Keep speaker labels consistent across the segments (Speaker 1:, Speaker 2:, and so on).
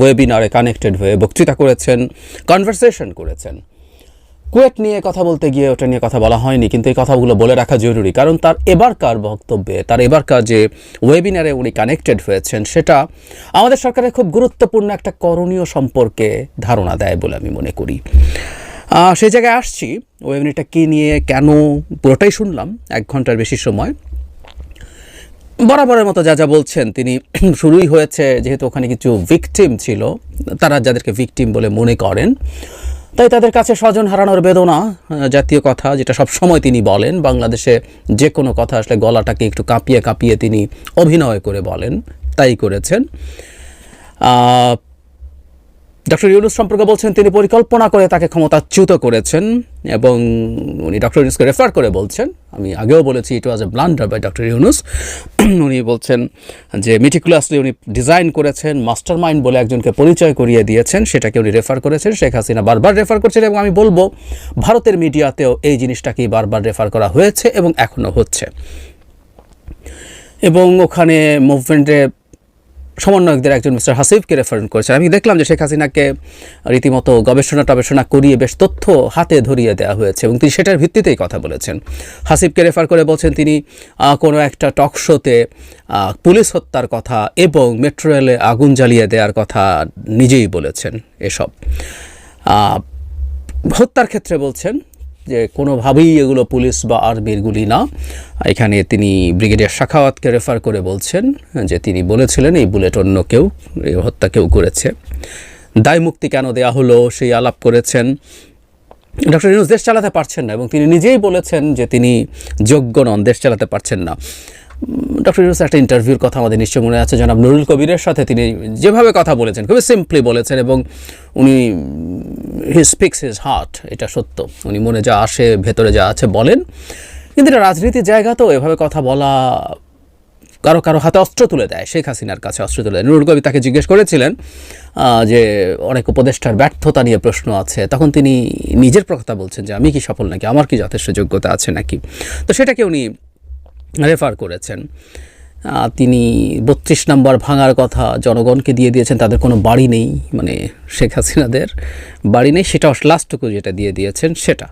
Speaker 1: ওয়েবিনারে connected হয়ে বক্তৃতা করেছেন কনভারসেশন করেছেন। কুয়েট নিয়ে কথা বলতে গিয়ে ওটা নিয়ে কথা বলা হয়নি, কিন্তু এই কথাগুলো বলে রাখা জরুরি, কারণ তার এবারকার বক্তব্যে, তার এবারকার যে ওয়েবিনারে উনি কানেক্টেড হয়েছেন, সেটা আমাদের সরকারের খুব গুরুত্বপূর্ণ একটা করণীয় সম্পর্কে ধারণা দেয় বলে আমি মনে করি। সেই জায়গায় আসছি ওয়েবিনারটা কী নিয়ে, কেন, পুরোটাই শুনলাম, এক ঘণ্টার বেশি সময়। বরাবরের মতো যা যা বলছেন, তিনি শুরুই হয়েছে যেহেতু ওখানে কিছু ভিকটিম ছিল, তারা যাদেরকে ভিকটিম বলে মনে করেন। তাই তাদের কাছে স্বজন হারানোর বেদনা জাতীয় কথা যেটা সব সময় তিনি বলেন, বাংলাদেশে যে কোনো কথা আসলে গলাটাকে একটু কাঁপিয়ে কাঁপিয়ে তিনি অভিনয় করে বলেন, তাই করেছেন। ডক্টর ইউনুস সম্পর্কে বলছেন, তিনি পরিকল্পনা করে তাকে ক্ষমতাচ্যুত করেছেন এবং উনি ডক্টর ইউনুসকে রেফার করে বলছেন। আমি আগেও বলেছি it was a blunder by doctor Yunus. উনি বলছেন যে মিটিকুলাসলি উনি ডিজাইন করেছেন মাস্টার মাইন্ড বলে একজনকে পরিচয় করিয়ে দিয়েছেন, সেটাকে উনি রেফার করেছেন। শেখ হাসিনা বারবার রেফার করছেন এবং আমি বলব, ভারতের মিডিয়াতেও এই জিনিসটাকেই বারবার রেফার করা হয়েছে এবং এখনও হচ্ছে। এবং ওখানে মুভমেন্টে সমন্বয়কদের একজন মিস্টার হাসিফকে রেফারেন্স করেছেন। আমি দেখলাম যে শেখ হাসিনাকে রীতিমতো গবেষণা টবেষণা করিয়ে বেশ তথ্য হাতে ধরিয়ে দেওয়া হয়েছে এবং তিনি সেটার ভিত্তিতেই কথা বলেছেন। হাসিফকে রেফার করে বলছেন, তিনি কোনো একটা টক শোতে পুলিশ হত্যার কথা এবং মেট্রো রেলে আগুন জ্বালিয়ে দেওয়ার কথা নিজেই বলেছেন এসব। হত্যার ক্ষেত্রে বলছেন যে কোনোভাবেই এগুলো পুলিশ বা আর্মির গুলি না। এখানে তিনি ব্রিগেডিয়ার শাখাওয়াতকে রেফার করে বলছেন যে তিনি বলেছিলেন এই বুলেট অন্য কেউ, এই হত্যা কেউ করেছে। দায় মুক্তি কেন দেয়া হলো, সেই আলাপ করেছেন। ডক্টর ইউনুস, দেশ চালাতে পারছেন না এবং তিনি নিজেই বলেছেন যে তিনি যোগ্য নন, দেশ চালাতে পারছেন না। ডক্টর ইউনুস একটা ইন্টারভিউর কথা আমাদের নিশ্চয় মনে আছে, জনাব নুরুল কবিরের সাথে তিনি যেভাবে কথা বলেছেন, খুবই সিম্পলি বলেছেন এবং উনি হি স্পিক্স হিজ হার্ট এটা সত্য। উনি মনে যা আসে, ভেতরে যা আছে বলেন। কিন্তু এটা রাজনীতির জায়গা তো, এভাবে কথা বলা কারও কারও হাতে অস্ত্র তুলে দেয়, শেখ হাসিনার কাছে অস্ত্র তুলে দেয়। নুরুল কবি তাকে জিজ্ঞেস করেছিলেন যে অনেক উপদেষ্টার ব্যর্থতা নিয়ে প্রশ্ন আছে, তখন তিনি নিজের কথা বলছেন যে, আমি কি সফল নাকি? আমার কি যথেষ্ট যোগ্যতা আছে নাকি? তো সেটাকে উনি রেফার করেছেন। তিনি বত্রিশ নম্বর ভাঙার কথা জনগণকে দিয়ে দিয়েছেন, তাদের কোনো বাড়ি নেই মানে শেখ হাসিনাদের বাড়ি নেই, সেটা লাস্টটুকু যেটা দিয়ে দিয়েছেন সেটা।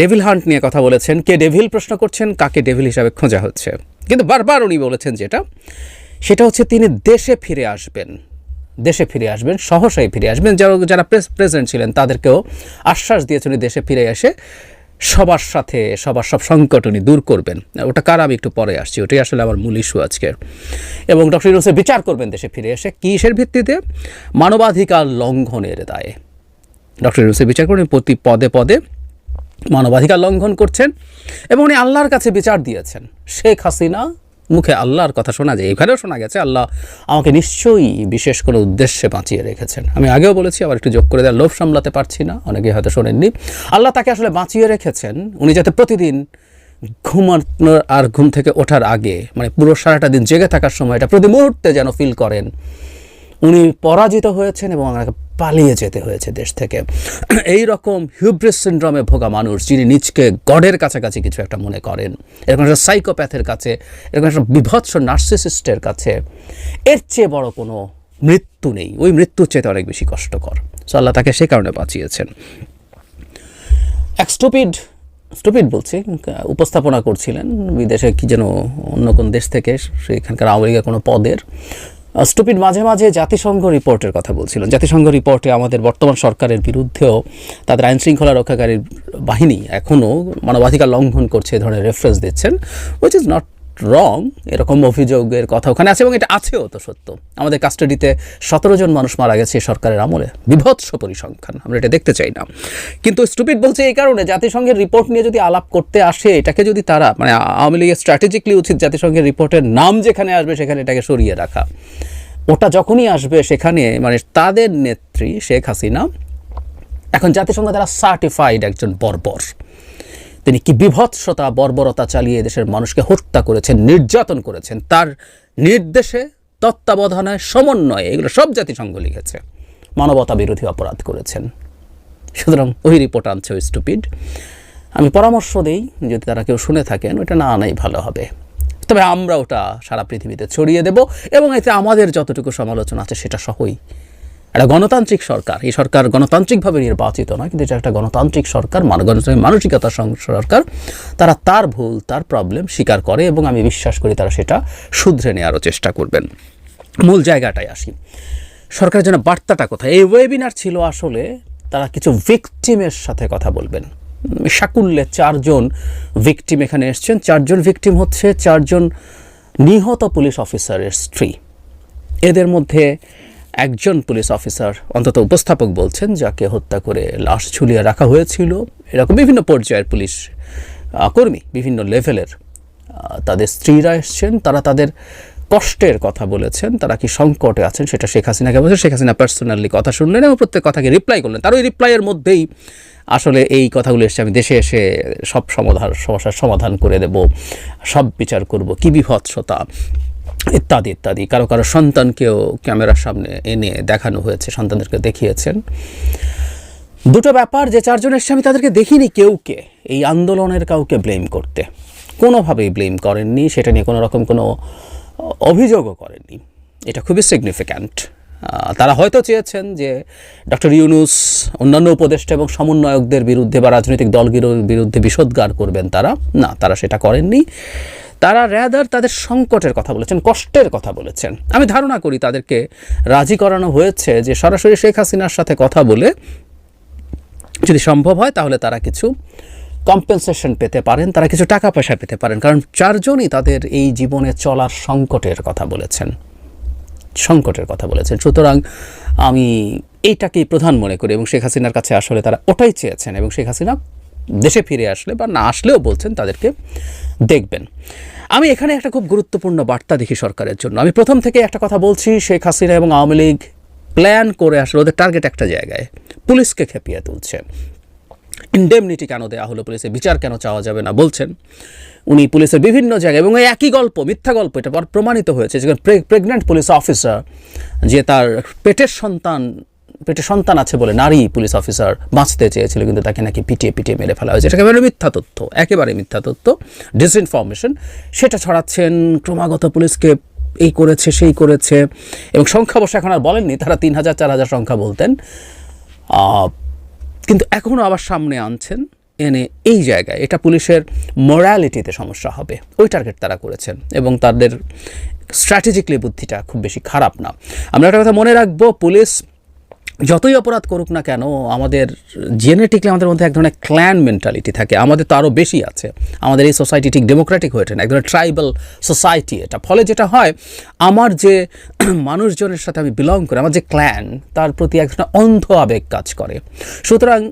Speaker 1: ডেভিল হান্ট নিয়ে কথা বলেছেন, কে ডেভিল প্রশ্ন করছেন, কাকে ডেভিল হিসাবে খোঁজা হচ্ছে। কিন্তু বারবার উনি বলেছেন যেটা, সেটা হচ্ছে তিনি দেশে ফিরে আসবেন, দেশে ফিরে আসবেন, সহসাই ফিরে আসবেন, যারা যারা প্রেস প্রেসিডেন্ট ছিলেন, তাদেরকেও আশ্বাস দিয়েছেন দেশে ফিরে এসে সবার সাথে, সবার সব সংকট উনি দূর করবেন। ওটা কার? আমি একটু পরে আসছি। ওটাই আসলে আমার মূল ইস্যু আজকের এবং ডক্টর ইউনুসে বিচার করবেন দেশে ফিরে এসে কিসের ভিত্তিতে? মানবাধিকার লঙ্ঘনের দায়ে। ডক্টর ইউনুসে বিচার করবেন প্রতি পদে পদে মানবাধিকার লঙ্ঘন করছেন এবং উনি আল্লাহর কাছে বিচার দিয়েছেন। শেখ হাসিনা মুখে আল্লাহর কথা শোনা যায়, এখানেও শোনা গেছে, আল্লাহ আমাকে নিশ্চয়ই বিশেষ কোনো উদ্দেশ্যে বাঁচিয়ে রেখেছেন। আমি আগেও বলেছি, আবার একটু যোগ করে দেওয়ার লোভ সামলাতে পারছি না অনেকে হয়তো শোনেননি। আল্লাহ তাকে আসলে বাঁচিয়ে রেখেছেন, উনি যাতে প্রতিদিন ঘুমানোর আর ঘুম থেকে ওঠার আগে মানে পুরো সারাটা দিন জেগে থাকার সময়টা প্রতি মুহূর্তে যেন ফিল করেন। উনি পরাজিত হয়েছেন এবং পালিয়ে যেতে হয়েছে দেশ থেকে। এই রকম হিউব্রিস সিন্ড্রমে ভোগা মানুষ, যিনি নিজকে গডের কাছাকাছি কিছু একটা মনে করেন, এরকম একটা সাইকোপ্যাথের কাছে, এরকম একটা বিভৎস নার্সিসিস্টের কাছে, এর চেয়ে বড় কোনো মৃত্যু নেই। ওই মৃত্যুর চেয়ে অনেক বেশি কষ্টকর। সো আল্লাহ তাকে সে কারণে বাঁচিয়েছেন। এক স্টুপিড স্টুপিড বলছি, উপস্থাপনা করছিলেন, বিদেশে কি যেন অন্য কোন দেশ থেকে, সেখানকার আওয়ামী কোনো পদের। স্টুপিড মাঝে মাঝে জাতিসংঘ রিপোর্টের কথা বলছিল। জাতিসংঘ রিপোর্টে আমাদের বর্তমান সরকারের বিরুদ্ধেও তাদের আইন শৃঙ্খলা রক্ষাকারী বাহিনী এখনও মানবাধিকার লঙ্ঘন করছে, এ ধরনের রেফারেন্স দিচ্ছেন উইচ ইজ নট রং এরকম অভিযোগের কথা ওখানে আছে এবং এটা আছেও তো সত্য। আমাদের কাস্টাডিতে সতেরো জন মানুষ মারা গেছে সরকারের আমলে। বিভৎস পরিসংখ্যান, আমরা এটা দেখতে চাই না। কিন্তু স্টুপিড বলছে এই কারণে জাতিসংঘের রিপোর্ট নিয়ে যদি আলাপ করতে আসে, এটাকে যদি তারা মানে আওয়ামী লীগের স্ট্র্যাটেজিকলি উচিত জাতিসংঘের রিপোর্টের নাম যেখানে আসবে, সেখানে এটাকে সরিয়ে রাখা। ওটা যখনই আসবে সেখানে মানে তাদের নেত্রী শেখ হাসিনা, এখন জাতিসংঘ তারা সার্টিফাইড একজন বর্বর। তিনি কি বিভৎসতা, বর্বরতা চালিয়ে দেশের মানুষকে হত্যা করেছেন, নির্যাতন করেছেন? তার নির্দেশে, তত্ত্বাবধানে, সমন্বয়ে এগুলো সব জাতিসংঘ লিখেছে। মানবতা বিরোধী অপরাধ করেছেন। সুতরাং ওই রিপোর্ট আনছে ওই স্টুপিড। আমি পরামর্শ দিই, যদি তারা কেউ শুনে থাকেন, ওটা না আনাই ভালো হবে। তবে আমরা ওটা সারা পৃথিবীতে ছড়িয়ে দেব এবং এতে আমাদের যতটুকু সমালোচনা আছে সেটা সহই। একটা গণতান্ত্রিক সরকার। এই সরকার গণতান্ত্রিকভাবে নির্বাচিত নয়, কিন্তু এটা একটা গণতান্ত্রিক সরকার গণতান্ত্রিক মানসিকতার সরকার। তারা তার ভুল, তার প্রবলেম স্বীকার করে এবং আমি বিশ্বাস করি তারা সেটা শুধরে নেওয়ারও চেষ্টা করবেন। মূল জায়গাটায় আসি। সরকারের জন্য বার্তাটা কোথায়? এই ওয়েবিনার ছিল আসলে তারা কিছু ভিকটিমের সাথে কথা বলবেন। সাকুল্যে চারজন ভিকটিম এখানে এসছেন। চারজন ভিকটিম হচ্ছে চারজন নিহত পুলিশ অফিসারের স্ত্রী। এদের মধ্যে একজন পুলিশ অফিসার, অন্তত উপস্থাপক বলছেন, যাকে হত্যা করে লাশ ঝুলিয়ে রাখা হয়েছিল। এরকম বিভিন্ন পর্যায়ের পুলিশ কর্মী বিভিন্ন লেভেলের তাদের স্ত্রীরা এসছেন, তারা তাদের কষ্টের কথা বলেছেন, তারা কি সংকটে আছেন সেটা শেখ হাসিনাকে বলছে শেখ হাসিনা পার্সোনালি কথা শুনলেন এবং প্রত্যেক কথাকে রিপ্লাই করলেন। তার ওই রিপ্লাইয়ের মধ্যেই আসলে এই কথাগুলো এসছে, আমি দেশে এসে সব সমাধান, সমস্যার সমাধান করে দেব, সব বিচার করব। কি বিভৎসতা। ইত্যাদি ইত্যাদি। কারও কারও সন্তানকেও ক্যামেরার সামনে এনে দেখানো হয়েছে, সন্তানদেরকে দেখিয়েছেন। দুটো ব্যাপার যে চারজন এসছে, আমি তাদেরকে দেখিনি কেউকে এই আন্দোলনের কাউকে ব্লেম করতে। কোনোভাবেই ব্লেম করেননি, সেটা নিয়ে কোনো রকম কোনো অভিযোগও করেননি। এটা খুবই সিগনিফিক্যান্ট তারা হয়তো চেয়েছেন যে ডক্টর ইউনুস, অন্যান্য উপদেষ্টা এবং সমন্বয়কদের বিরুদ্ধে বা রাজনৈতিক দলগুলোর বিরুদ্ধে বিষোদ্গার করবেন তারা। না, তারা সেটা করেননি। তারা র্যাদার তাদের সংকটের কথা বলেছেন, কষ্টের কথা বলেছেন। আমি ধারণা করি তাদেরকে রাজি করানো হয়েছে যে সরাসরি শেখ হাসিনার সাথে কথা বলে যদি সম্ভব হয় তাহলে তারা কিছু কম্পেনসেশন পেতে পারেন, তারা কিছু টাকা পয়সা পেতে পারেন, কারণ চারজনই তাদের এই জীবনে চলার সংকটের কথা বলেছেন। সংকটের কথা বলেছেন। সুতরাং আমি এইটাকেই প্রধান মনে করি এবং শেখ হাসিনার কাছে আসলে তারা ওটাই চেয়েছেন এবং শেখ হাসিনা দেশে ফিরে আসলে বা না আসলেও বলছেন তাদেরকে দেখবেন। আমি এখানে একটা খুব গুরুত্বপূর্ণ বার্তা দেখি সরকারের জন্য। আমি প্রথম থেকে একটা কথা বলছি, শেখ হাসিনা এবং আওয়ামী লীগ প্ল্যান করে আসলে ওদের টার্গেট একটা জায়গায়। পুলিশকে খেপিয়ে তুলছে। ইন্ডেমনিটি কেন দেওয়া হলো পুলিশের বিচার কেন চাওয়া যাবে না? বলছেন। উনি পুলিশের বিভিন্ন জায়গায় এবং একই গল্প, মিথ্যা গল্প, এটা পর প্রমাণিত হয়েছে যে প্রেগনেন্ট পুলিশ অফিসার যে তার পেটের সন্তান পেটে সন্তান আছে বলে নারী পুলিশ অফিসার বাঁচতে চেয়েছিল, কিন্তু তাকে নাকি পিটিয়ে পিটিয়ে মেরে ফেলা হয়েছে। এটা একেবারে মিথ্যা তথ্য, একেবারে মিথ্যা তথ্য। ডিসইনফরমেশন সেটা ছড়াচ্ছেন ক্রমাগত পুলিশকে, এই করেছে, সেই করেছে, এবং সংখ্যা অবশ্য এখন আর বলেননি, তারা তিন হাজার, চার হাজার সংখ্যা বলতেন। কিন্তু এখনও আবার সামনে আনছেন, এনে এই জায়গায় এটা পুলিশের মোরালিটিতে সমস্যা হবে, ওই টার্গেট তারা করেছেন, এবং তাদের স্ট্র্যাটেজিকলি বুদ্ধিটা খুব বেশি খারাপ না। আমরা একটা কথা মনে রাখব, পুলিশ যতই অপরাধ করুক না কেন, আমাদের জেনেটিকলি আমাদের মধ্যে এক ধরনের ক্ল্যান মেন্টালিটি থাকে। আমাদের তো আরও বেশি আছে। আমাদের এই সোসাইটি ঠিক ডেমোক্রেটিক হয়ে ওঠে না, এক ধরনের ট্রাইবাল সোসাইটি এটা। ফলে যেটা হয়, আমার যে মানুষজনের সাথে আমি বিলং করি, আমার যে ক্ল্যান তার প্রতি এক ধরনের অন্ধ আবেগ কাজ করে। সুতরাং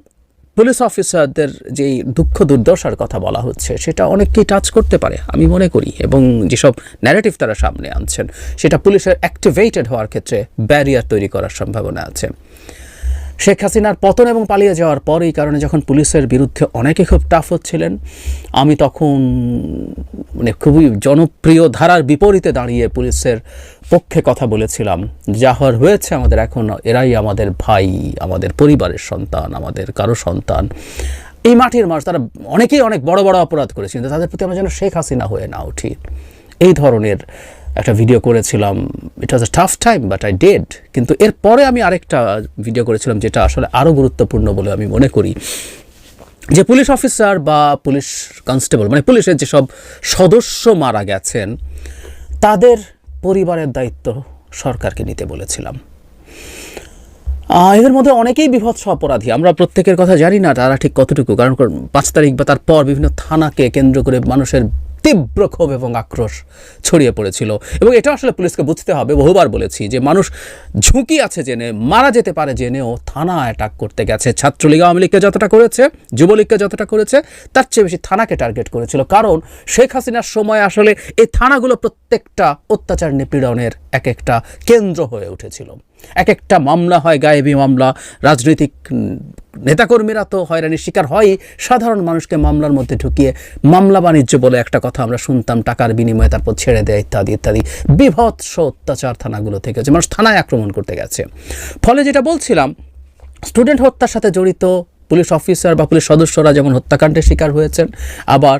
Speaker 1: পুলিশ অফিসারদের যেই দুঃখ দুর্দশার কথা বলা হচ্ছে, সেটা অনেককেই টাচ করতে পারে, আমি মনে করি। এবং যেসব ন্যারেটিভ তারা সামনে আনছেন, সেটা পুলিশের অ্যাক্টিভেটেড হওয়ার ক্ষেত্রে ব্যারিয়ার তৈরি করার সম্ভাবনা আছে। শেখ হাসিনার পতন এবং পালিয়ে যাওয়ার পর এই কারণে যখন পুলিশের বিরুদ্ধে অনেকে খুব টাফ হচ্ছিলেন, আমি তখন মানে খুবই জনপ্রিয় ধারার বিপরীতে দাঁড়িয়ে পুলিশের পক্ষে কথা বলেছিলাম। যা হওয়ার হয়েছে আমাদের এখন, এরাই আমাদের ভাই, আমাদের পরিবারের সন্তান, আমাদের কারও সন্তান। এই মাটির মানুষ তারা অনেকেই অনেক বড় বড় অপরাধ করেছে, কিন্তু তাদের প্রতি আমরা যেন শেখ হাসিনা হয়ে না উঠি। এই ধরনের একটা ভিডিও করেছিলাম। It was a tough time but I did কিন্তু এরপরে আমি আরেকটা ভিডিও করেছিলাম, যেটা আসলে আরও গুরুত্বপূর্ণ বলে আমি মনে করি। যে পুলিশ অফিসার বা পুলিশ কনস্টেবল মানে পুলিশের যেসব সদস্য মারা গেছেন, তাদের পরিবারের দায়িত্ব সরকারকে নিতে বলেছিলাম। এদের মধ্যে অনেকেই বিভৎস অপরাধী। আমরা প্রত্যেকের কথা জানি না তারা ঠিক কতটুকু, কারণ পাঁচ তারিখ বা তারপর বিভিন্ন থানাকে কেন্দ্র করে মানুষের তীব্র ক্ষোভ এবং আক্রোশ ছড়িয়ে পড়েছিল। এবং এটা আসলে পুলিশকে বুঝতে হবে। বহুবার বলেছি যে মানুষ ঝুঁকি আছে জেনে, মারা যেতে পারে জেনেও থানা অ্যাটাক করতে গেছে। ছাত্রলীগ আওয়ামী লীগকে যতটা করেছে, যুবলীগকে যতটা করেছে, তার চেয়ে বেশি থানাকে টার্গেট করেছিল। কারণ শেখ হাসিনার সময় আসলে এই থানাগুলো প্রত্যেকটা অত্যাচার নিপীড়নের এক একটা কেন্দ্র হয়ে উঠেছিল। এক একটা মামলা হয়, গায়েবী মামলা। রাজনৈতিক নেতাকর্মীরা তো হয়রানির শিকার হয়ই। সাধারণ মানুষকে মামলার মধ্যে ঢুকিয়ে মামলা বাণিজ্য বলে একটা কথা আমরা শুনতাম, টাকার বিনিময়ে তারপর ছেড়ে দেয়, ইত্যাদি ইত্যাদি। বিভৎস অত্যাচার থানাগুলো থেকে হচ্ছে মানুষ থানায় আক্রমণ করতে গেছে। ফলে যেটা বলছিলাম, স্টুডেন্ট হত্যার সাথে জড়িত পুলিশ অফিসার বা পুলিশ সদস্যরা যেমন হত্যাকাণ্ডের শিকার হয়েছেন, আবার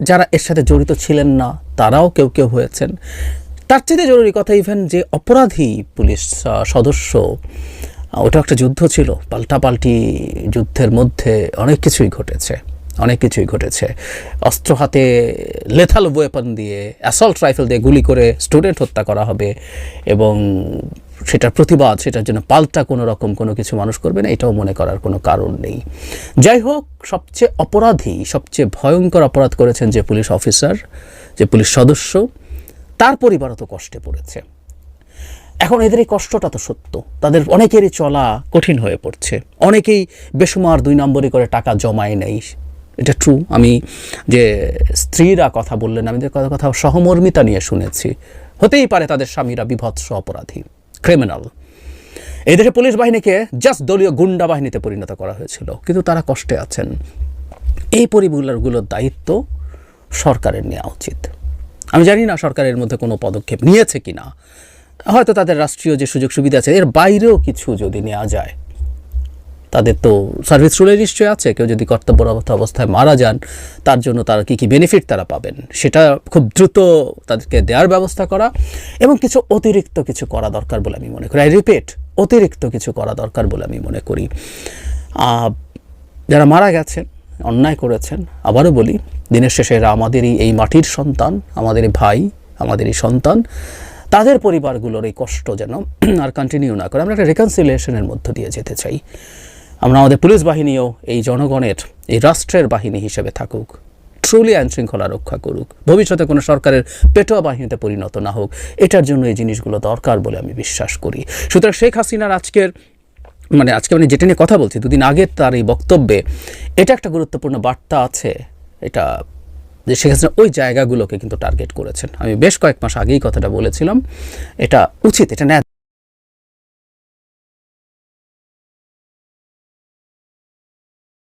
Speaker 1: যারা এর সাথে জড়িত ছিলেন না, তারাও কেউ কেউ হয়েছেন। তার চেয়ে জরুরি কথা ইভেন যে অপরাধী পুলিশ সদস্য ওটা একটা যুদ্ধ ছিল। পাল্টাপাল্টি যুদ্ধের মধ্যে অনেক কিছুই ঘটেছে, অনেক কিছুই ঘটেছে। অস্ত্র হাতে লেথাল ওয়েপন দিয়ে অ্যাসল্ট রাইফেল দিয়ে গুলি করে স্টুডেন্ট হত্যা করা হবে এবং সেটার প্রতিবাদ, সেটার জন্য পাল্টা কোনো রকম কোনো কিছু মানুষ করবে না, এটাও মনে করার কোনো কারণ নেই। যাই হোক, সবচেয়ে অপরাধী, সবচেয়ে ভয়ঙ্কর অপরাধ করেছেন যে পুলিশ অফিসার যে পুলিশ সদস্য তার পরিবারও তো কষ্টে পড়েছে। এখন এদের এই কষ্টটা তো সত্য। তাদের অনেকেরই চলা কঠিন হয়ে পড়ছে। অনেকেই বেসুমার দুই নম্বরই করে টাকা জমায় নেই। এটা ট্রু আমি যে স্ত্রীরা কথা বললেন, আমি কথা কথা সহমর্মিতা নিয়ে শুনেছি। হতেই পারে তাদের স্বামীরা বিভৎস অপরাধী ক্রিমিনাল এই দেশে পুলিশ বাহিনীকে জাস্ট দলীয় গুন্ডা বাহিনীতে পরিণত করা হয়েছিল। কিন্তু তারা কষ্টে আছেন। এই পরিবারগুলোর দায়িত্ব সরকারের নেওয়া উচিত। আমি জানি না সরকারের মধ্যে কোনো পদক্ষেপ নিয়েছে কি না হয়তো তাদের রাষ্ট্রীয় যে সুযোগ সুবিধা আছে, এর বাইরেও কিছু যদি নেওয়া যায়, তাদের তো সার্ভিস রুলে নিশ্চয়ই আছে। কেউ যদি কর্তব্যরত অবস্থায় মারা যান, তার জন্য তারা কী কী বেনিফিট তারা পাবেন? সেটা খুব দ্রুত তাদেরকে দেওয়ার ব্যবস্থা করা এবং কিছু অতিরিক্ত কিছু করা দরকার বলে আমি মনে করি। আই রিপিট অতিরিক্ত কিছু করা দরকার বলে আমি মনে করি। যারা মারা গেছেন, অন্যায় করেছেন, আবারও বলি দিনের শেষে আমাদেরই এই মাটির সন্তান, আমাদেরই ভাই, আমাদেরই সন্তান। তাদের পরিবারগুলোর এই কষ্ট যেন আর কন্টিনিউ না করে। আমরা একটা রেকনসিলিয়েশনের মধ্য দিয়ে যেতে চাই। আমরা আমাদের পুলিশ বাহিনীও এই জনগণের, এই রাষ্ট্রের বাহিনী হিসেবে থাকুক। ট্রুলি আইন শৃঙ্খলা রক্ষা করুক। ভবিষ্যতে কোনো সরকারের পেটোয়া বাহিনীতে পরিণত না হোক। এটার জন্য এই জিনিসগুলো দরকার বলে আমি বিশ্বাস করি। সুতরাং শেখ হাসিনার আজকের মানে আজকে আমি যেটা নিয়ে কথা বলছি, দুদিন আগের তার এই বক্তব্যে, এটা একটা গুরুত্বপূর্ণ বার্তা আছে। এটা যে হাসিনা ওই জায়গাগুলোকে কিন্তু টার্গেট করেছেন। আমি বেশ কয়েক মাস আগেই কথাটা বলেছিলাম। এটা উচিত, এটা